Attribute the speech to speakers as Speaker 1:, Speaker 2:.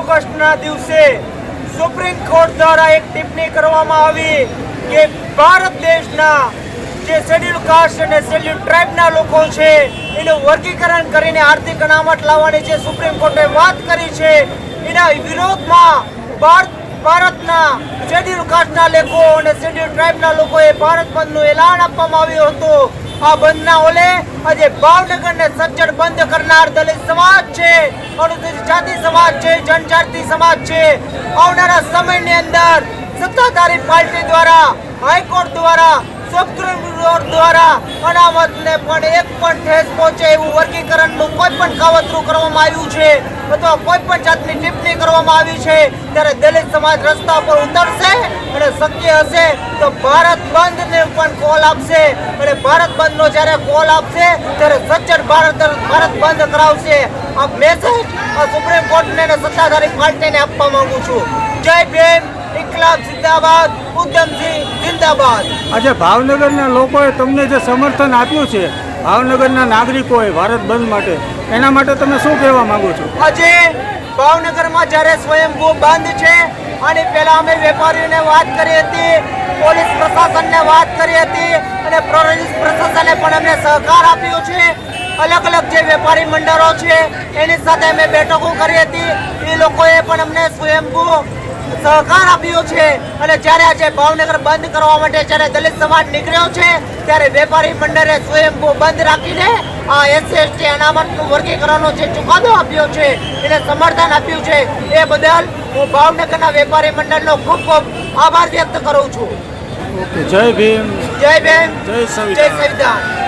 Speaker 1: ઓગસ્ટના દિવસે supreme court દ્વારા એક ટિપ્પણી કરવામાં આવી કે ભારત દેશના જે શેડ્યુલ કાસ્ટ અને શેડ્યુલ ટ્રાઇબના લોકો છે, એનું વર્ગીકરણ કરીને આર્થિક અનામત લાવવાની જે સુપ્રીમ કોર્ટે વાત કરી છે, એના વિરોધમાં ભારત, ભારતના શેડ્યુલ કાસ્ટના લોકો અને શેડ્યુલ ટ્રાઇબના લોકોએ ભારત બંધનું એલાન આપવામાં આવ્યું હતું. આ બંધના ઓલે આજે ભાવનગરને સજ્જડ બંધ કરનાર દલિત સમાજ છે. અનુસૂચિત જાતિ સમાજ છે, જનજાતિ સમાજ છે. આવનારા સમયની અંદર સત્તાધારી પાર્ટી દ્વારા, હાઈકોર્ટ દ્વારા સુપ્રીમ કોર્ટ દ્વારા અનામતને પણ એક પણ ઠેસ પહોંચે એવું વર્ગીકરણનું કોઈ પણ કાવતરું કરવામાં આવ્યું છે અથવા કોઈ પણ જાતની ટિપ્પણી કરવામાં આવી છે. ત્યારે દલિત સમાજ રસ્તા પર ઉતરશે અને શક્ય હશે તો ભારત બંધને પણ કોલ આપશે. અને ભારત બંધનો જ્યારે કોલ આપશે ત્યારે સજ્જડ ભારત ભારત બંધ કરાવશે. આ મેસેજ આ સુપ્રીમ કોર્ટને અને સત્તાધારી પાર્ટીને આપવા માંગુ છું. જય ભીમ ઇન્કલાબ જિંદાબાદ ઉદ્યમસિંહ જિંદાબાદ.
Speaker 2: આજે ભાવનગરના લોકોએ તમને જે સમર્થન આપ્યું છે ભાવનગરના નાગરિકોએ ભારત બંધ માટે એના માટે તમે શું કહેવા માંગો છો?
Speaker 1: આજે ભાવનગરમાં જ્યારે સ્વયંભૂ બંધ છે આની પહેલાં અમે વેપારીઓને વાત કરી હતી, પોલીસ પ્રશાસનને વાત કરી હતી અને પોલીસ પ્રશાસને પણ અમને સહકાર આપ્યો છે. અલગ અલગ જે વેપારી મંડળો છે, એની સાથે અમે બેઠકો કરી હતી. એ લોકોએ પણ અમને સ્વયંભૂ સહકાર આપ્યો છે. અને જ્યારે આજે ભાવનગર બંધ કરવા માટે જ્યારે દલિત સમાજ નીકળ્યો છે, ત્યારે વેપારી મંડળે સ્વયંભૂ બંધ રાખીને આ એસસી એસટી અનામતનું વર્ગીકરણનો જે ચુકાદો આપ્યો છે, એને સમર્થન આપ્યું છે. એ બદલ હું ભાવનગરના વેપારી મંડળનો ખૂબ ખૂબ આભાર વ્યક્ત કરું છું.
Speaker 2: જય ભીમ.
Speaker 1: જય ભીમ.
Speaker 2: જય
Speaker 1: જય
Speaker 2: સંવિધાન.
Speaker 1: સંવિધાન.